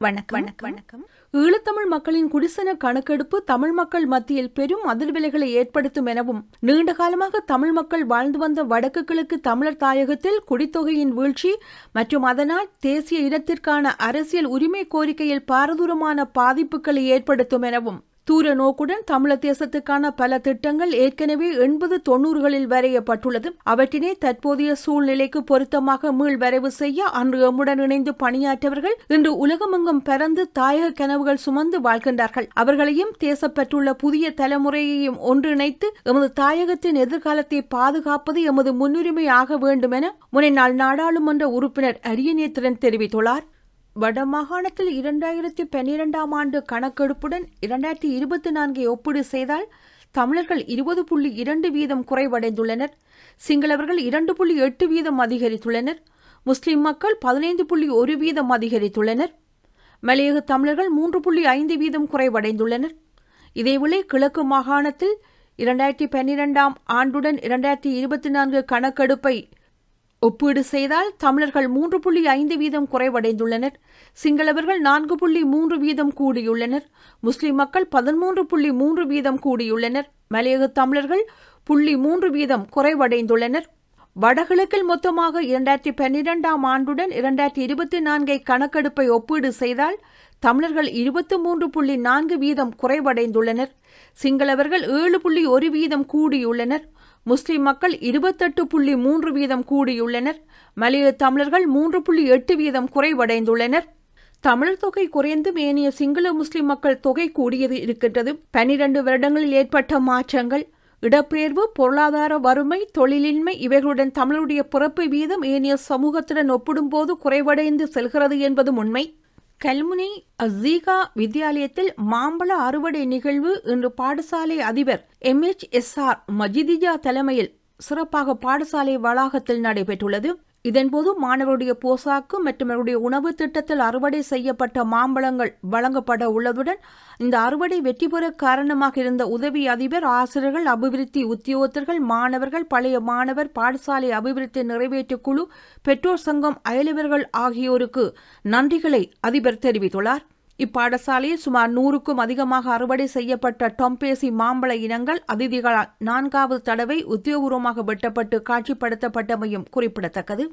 வணக்கம். வணக்கம். வணக்கம். ஈழத்தமிழ் மக்களின் குடிசன கணக்கெடுப்பு தமிழ் மக்கள் மத்தியில் பெரும் அதிர்வலைகளை ஏற்படுத்தும் எனவும் நீண்ட காலமாக தமிழ் மக்கள் வாழ்ந்து வந்த வடக்கு கிழக்கு தமிழர் தாயகத்தில் குடித்தொகையின் வீழ்ச்சி மற்றும் அதனால் தேசிய இனத்திற்கான அரசியல் உரிமை கோரிக்கையில் பாரதூரமான பாதிப்புகளை ஏற்படுத்தும் எனவும் தூர நோக்குடன் தமிழ் தேசத்துக்கான பல திட்டங்கள் ஏற்கனவே எண்பது தொன்னூறுகளில் வரையப்பட்டுள்ளது. அவற்றினை தற்போதைய சூழ்நிலைக்கு பொருத்தமாக மீள்வரைவு செய்ய அன்று எம்முடன் இணைந்து பணியாற்றவர்கள் இன்று உலகமெங்கும் பறந்து தாயக கனவுகள் சுமந்து வாழ்கின்றார்கள். அவர்களையும் தேசப்பட்டுள்ள புதிய தலைமுறையையும் ஒன்றிணைத்து எமது தாயகத்தின் எதிர்காலத்தை பாதுகாப்பது எமது முன்னுரிமை ஆக வேண்டும் என முனைநாள் நாடாளுமன்ற உறுப்பினர் அரியநேத்திரன் தெரிவித்துள்ளார். வடமாகாணத்தில் இரண்டாயிரத்தி பன்னிரெண்டாம் ஆண்டு கணக்கெடுப்புடன் இரண்டாயிரத்தி இருபத்தி நான்கை ஒப்பீடு செய்தால் தமிழர்கள் இருபது புள்ளி இரண்டு வீதம் குறைவடைந்துள்ளனர். சிங்களவர்கள் இரண்டு புள்ளி எட்டு வீதம் அதிகரித்துள்ளனர். முஸ்லிம் மக்கள் பதினைந்து புள்ளி ஒரு வீதம் அதிகரித்துள்ளனர். மலையக தமிழர்கள் மூன்று புள்ளி ஐந்து வீதம் குறைவடைந்துள்ளனர். இதேவேளை கிழக்கு மாகாணத்தில் இரண்டாயிரத்தி பன்னிரெண்டாம் ஆண்டுடன் இரண்டாயிரத்தி இருபத்தி நான்கு கணக்கெடுப்பை ஒப்பீடு செய்தால் தமிழர்கள் மூன்று புள்ளி ஐந்து வீதம் குறைவடைந்துள்ளனர். சிங்களவர்கள் நான்கு புள்ளி மூன்று வீதம் கூடியுள்ளனர். முஸ்லிம் மக்கள் பதிமூன்று புள்ளி மூன்று வீதம் கூடியுள்ளனர். மலையக தமிழர்கள் புள்ளி மூன்று வீதம் குறைவடைந்துள்ளனர். வடகிழக்கில் மொத்தமாக இரண்டாயிரத்தி பன்னிரெண்டாம் ஆண்டுடன் இரண்டாயிரத்தி இருபத்தி நான்கை கணக்கெடுப்பை ஒப்பீடு செய்தால் தமிழர்கள் இருபத்தி மூன்று புள்ளி நான்கு வீதம் குறைவடைந்துள்ளனர். சிங்களவர்கள் ஏழு புள்ளி ஒரு வீதம் கூடியுள்ளனர். முஸ்லிம் மக்கள் இருபத்தெட்டு புள்ளி மூன்று வீதம் கூடியுள்ளனர். மலைய தமிழர்கள் மூன்று புள்ளி எட்டு வீதம் குறைவடைந்துள்ளனர். தமிழர் தொகை குறைந்து மேனிய சிங்கள முஸ்லிம் மக்கள் தொகை கூடியது இருக்கின்றது. பனிரெண்டு வருடங்களில் ஏற்பட்ட மாற்றங்கள் இடப்பெயர்வு பொருளாதார வறுமை தொழிலின்மை இவைகளுடன் தமிழருடைய பிறப்பு வீதம் ஏனைய சமூகத்துடன் ஒப்பிடும்போது குறைவடைந்து செல்கிறது என்பதும் உண்மை. கல்முனை அசீகா வித்தியாலயத்தில் மாம்பழ அறுவடை நிகழ்வு இன்று பாடசாலை அதிபர் M H S R Majithija தலைமையில் சிறப்பாக பாடசாலை வளாகத்தில் நடைபெற்றுள்ளது. இதன்போது மாணவருடைய போசாக்கு மற்றும் அவருடைய உணவு திட்டத்தில் அறுவடை செய்யப்பட்ட மாம்பழங்கள் வழங்கப்பட உள்ளதுடன் இந்த அறுவடை வெற்றி பெற காரணமாக இருந்த உதவி அதிபர் ஆசிரியர்கள் அபிவிருத்தி உத்தியோகத்தர்கள் மாணவர்கள் பழைய மாணவர் பாடசாலை அபிவிருத்தி நிறைவேற்று குழு பெற்றோர் சங்கம் அயலவர்கள் ஆகியோருக்கு நன்றிகளை அதிபர் தெரிவித்துள்ளார். இப்பாடசாலையில் சுமார் நூறுக்கும் அதிகமாக அறுவடை செய்யப்பட்ட டொம்பேசி மாம்பழ இனங்கள் அதிதிகளால் நான்காவது தடவை உத்தியோகபூர்வமாக வெட்டப்பட்டு காட்சிப்படுத்தப்பட்டமையும் குறிப்பிடத்தக்கது.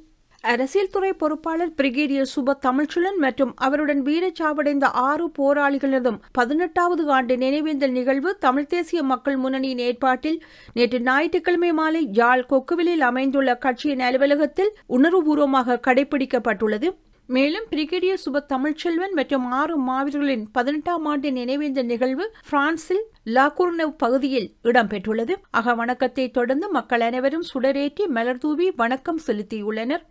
அரசியல் துறை பொறுப்பாளர் பிரிகேடியர் சுப தமிழ்ச்சுலன் மற்றும் அவருடன் வீரச்சாவடைந்த ஆறு போராளிகளதும் பதினெட்டாவது ஆண்டு நினைவேந்தல் நிகழ்வு தமிழ் தேசிய மக்கள் முன்னணியின் ஏற்பாட்டில் நேற்று ஞாயிற்றுக்கிழமை மாலை யாழ் கொக்குவிலில் அமைந்துள்ள கட்சியின் அலுவலகத்தில் உணர்வுபூர்வமாக கடைபிடிக்கப்பட்டுள்ளது. மேலும் பிரிகேடியர் சுப தமிழ்ச்செல்வன் மற்றும் ஆறு மாவீரர்களின் பதினெட்டாம் ஆண்டு நினைவேந்த நிகழ்வு பிரான்சில் லாகூர்னவ் பகுதியில் இடம்பெற்றுள்ளது. அக வணக்கத்தை தொடர்ந்து மக்கள் அனைவரும் சுடரேற்றி மலர்தூவி வணக்கம் செலுத்தியுள்ளனர்.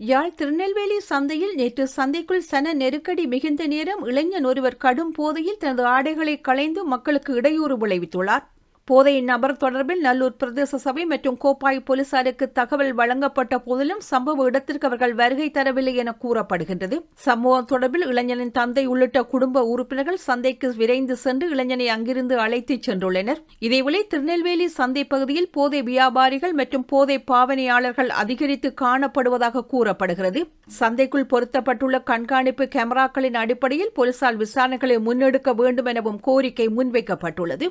யாழ் திருநெல்வேலி சந்தையில் நேற்று சந்தைக்குள் சன நெருக்கடி மிகுந்த நேரம் இளைஞன் ஒருவர் கடும் போதையில் தனது ஆடைகளை களைந்து மக்களுக்கு இடையூறு விளைவித்துள்ளார். போதை நபர் தொடர்பில் நல்லூர் பிரதேச சபை மற்றும் கோப்பாய் போலீசாருக்கு தகவல் வழங்கப்பட்ட போதிலும் சம்பவ இடத்திற்கு அவர்கள் வருகை தரவில்லை என கூறப்படுகின்றது. சம்பவம் தொடர்பில் இளைஞனின் தந்தை உள்ளிட்ட குடும்ப உறுப்பினர்கள் சந்தைக்கு விரைந்து சென்று இளைஞனை அங்கிருந்து அழைத்துச் சென்றுள்ளனர். இதேவேளை திருநெல்வேலி சந்தை பகுதியில் போதை வியாபாரிகள் மற்றும் போதை பாவனையாளர்கள் அதிகரித்து காணப்படுவதாக கூறப்படுகிறது. சந்தைக்குள் பொருத்தப்பட்டுள்ள கண்காணிப்பு கேமராக்களின் அடிப்படையில் போலீசார் விசாரணைகளை முன்னெடுக்க வேண்டும் எனவும் கோரிக்கை முன்வைக்கப்பட்டுள்ளது.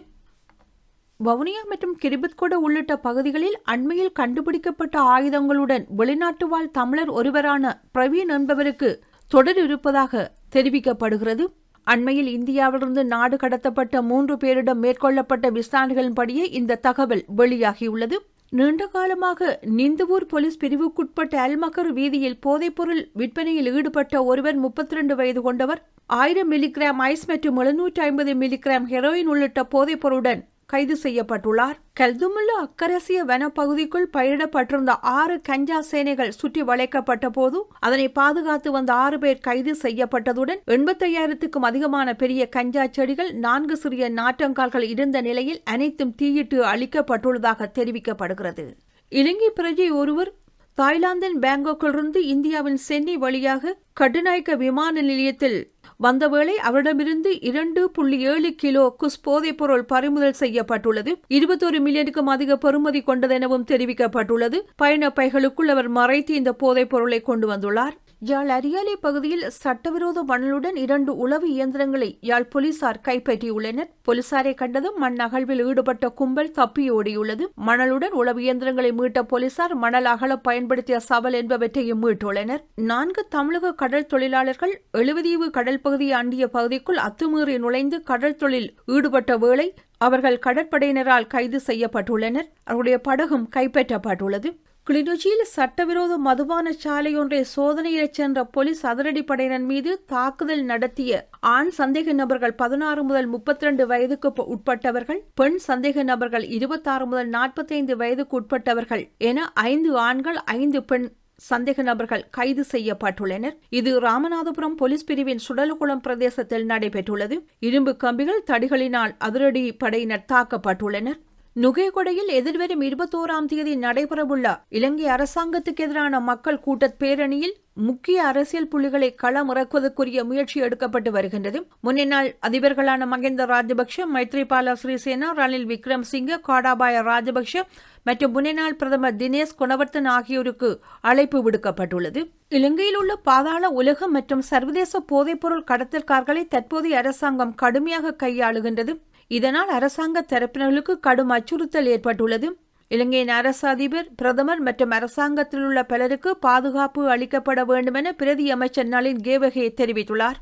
வவுனியா மற்றும் கிரிபத்கொட உள்ளிட்ட பகுதிகளில் அண்மையில் கண்டுபிடிக்கப்பட்ட ஆயுதங்களுடன் வெளிநாட்டு வாழ் தமிழர் ஒருவரான பிரவீன் என்பவருக்கு தொடர் இருப்பதாக தெரிவிக்கப்படுகிறது. அண்மையில் இந்தியாவிலிருந்து நாடு கடத்தப்பட்ட மூன்று பேரிடம் மேற்கொள்ளப்பட்ட விசாரணைகளின்படியே இந்த தகவல் வெளியாகியுள்ளது. நீண்ட காலமாக நிந்துவூர் போலீஸ் பிரிவுக்குட்பட்ட அல்மகர் வீதியில் போதைப்பொருள் விற்பனையில் ஈடுபட்ட ஒருவர் முப்பத்தி ரெண்டு வயது கொண்டவர் ஆயிரம் மில்லிகிராம் ஐஸ் மற்றும் எழுநூற்றி ஐம்பது மில்லிகிராம் ஹெரோயின் உள்ளிட்ட போதைப்பொருளுடன் கைது செய்யப்பட்டுள்ளார். கல்துமுல்ல அக்கரசிய வனப்பகுதிக்குள் பயிரிடப்பட்டிருந்த ஆறு கஞ்சா சேனைகள் சுற்றி வளைக்கப்பட்ட போது அதனை பாதுகாத்து வந்த ஆறு பேர் கைது செய்யப்பட்டதுடன் எண்பத்தையாயிரத்துக்கும் அதிகமான பெரிய கஞ்சா செடிகள் நான்கு சிறிய நாற்றங்கால்கள் இருந்த நிலையில் அனைத்தும் தீயிட்டு அளிக்கப்பட்டுள்ளதாக தெரிவிக்கப்படுகிறது. இலங்கை பிரஜை ஒருவர் தாய்லாந்தின் பேங்காக்கிலிருந்து இந்தியாவின் சென்னை வழியாக கட்டுநாயக்க விமான நிலையத்தில் வந்தவேளை அவரிடமிருந்து இரண்டு புள்ளி ஏழு கிலோ குஸ் போதைப் பொருள் பறிமுதல் செய்யப்பட்டுள்ளது. இருபத்தொரு மில்லியனுக்கும் அதிக பெறுமதி கொண்டதெனவும் தெரிவிக்கப்பட்டுள்ளது. பயண பைகளுக்குள் அவர் மறைத்து இந்த போதைப் பொருளை கொண்டு வந்துள்ளார். யாழ் அரியாலை பகுதியில் சட்டவிரோத மணலுடன் இரண்டு உளவு இயந்திரங்களை யாழ் போலீசார் கைப்பற்றியுள்ளனர். போலீசாரை கண்டதும் மண் அகழ்வில் ஈடுபட்ட கும்பல் தப்பியோடியுள்ளது மணலுடன் உளவு இயந்திரங்களை மீட்ட போலீசார் மணல் அகல பயன்படுத்திய சவல் என்பவற்றையும் மீட்டுள்ளனர். நான்கு தமிழக கடல் தொழிலாளர்கள் எழுவதீவு கடல் பகுதியை அண்டிய பகுதிக்குள் அத்துமீறி நுழைந்து கடல் தொழில் ஈடுபட்ட வேளை அவர்கள் கடற்படையினரால் கைது செய்யப்பட்டுள்ளனர். அவருடைய படகும் கைப்பற்றப்பட்டுள்ளது. கிளிநொச்சியில் சட்டவிரோத மதுபான சாலையொன்றை சோதனையிடச் சென்ற போலீஸ் அதிரடிப்படையினர் மீது தாக்குதல் நடத்திய ஆண் சந்தேக நபர்கள் பதினாறு முதல் முப்பத்தி ரெண்டு வயதுக்கு உட்பட்டவர்கள் பெண் சந்தேக நபர்கள் இருபத்தாறு முதல் நாற்பத்தைந்து வயதுக்கு உட்பட்டவர்கள் என ஐந்து ஆண்கள் ஐந்து பெண் சந்தேக நபர்கள் கைது செய்யப்பட்டுள்ளனர். இது ராமநாதபுரம் போலீஸ் பிரிவின் சுடலகுளம் பிரதேசத்தில் நடைபெற்றுள்ளது. இரும்பு கம்பிகள் தடிகளினால் அதிரடி படையினர் தாக்கப்பட்டுள்ளனர். நுகேகொடையில் எதிர்வரும் இருபத்தோராம் தேதி நடைபெறவுள்ள இலங்கை அரசாங்கத்துக்கு எதிரான மக்கள் கூட்டத் பேரணியில் முக்கிய அரசியல் புள்ளிகளை களமிறக்குவதற்குரிய முயற்சி எடுக்கப்பட்டு வருகின்றது. முன்னாள் அதிபர்களான மகிந்த ராஜபக்ஷ மைத்ரிபால சிறிசேனா ரணில் விக்ரம்சிங்க காடாபாய ராஜபக்ஷ மற்றும் முன்னாள் பிரதமர் தினேஷ் குணவர்த்தன் ஆகியோருக்கு அழைப்பு விடுக்கப்பட்டுள்ளது. இலங்கையில் உள்ள பாதாள உலகம் மற்றும் சர்வதேச போதைப்பொருள் கடத்தல்கார்களை தற்போதைய அரசாங்கம் கடுமையாக கையாளுகின்றது. இதனால் அரசாங்க தரப்பினர்களுக்கு கடும் அச்சுறுத்தல் ஏற்பட்டுள்ளது. இலங்கையின் அரச அதிபர் பிரதமர் மற்றும் அரசாங்கத்தில் உள்ள பலருக்கு பாதுகாப்பு அளிக்கப்பட வேண்டும் என பிரதி அமைச்சர் நளின் கேவகே தெரிவித்துள்ளார்.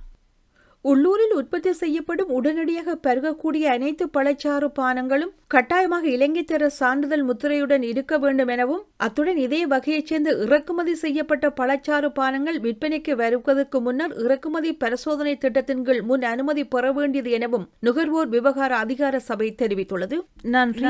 உள்ளூரில் உற்பத்தி செய்யப்படும் உடனடியாக பருகக்கூடிய அனைத்து பழச்சாறு பானங்களும் கட்டாயமாக இலங்கை தர சான்றிதழ் முத்திரையுடன் இருக்க வேண்டும் எனவும் அத்துடன் இதே வகையைச் சேர்ந்த இறக்குமதி செய்யப்பட்ட பழச்சாறு பானங்கள் விற்பனைக்கு வருவதற்கு முன்னர் இறக்குமதி பரிசோதனை திட்டத்தின் கீழ் முன் அனுமதி பெற வேண்டியது எனவும் நுகர்வோர் விவகார அதிகார சபை தெரிவித்துள்ளது. நன்றி.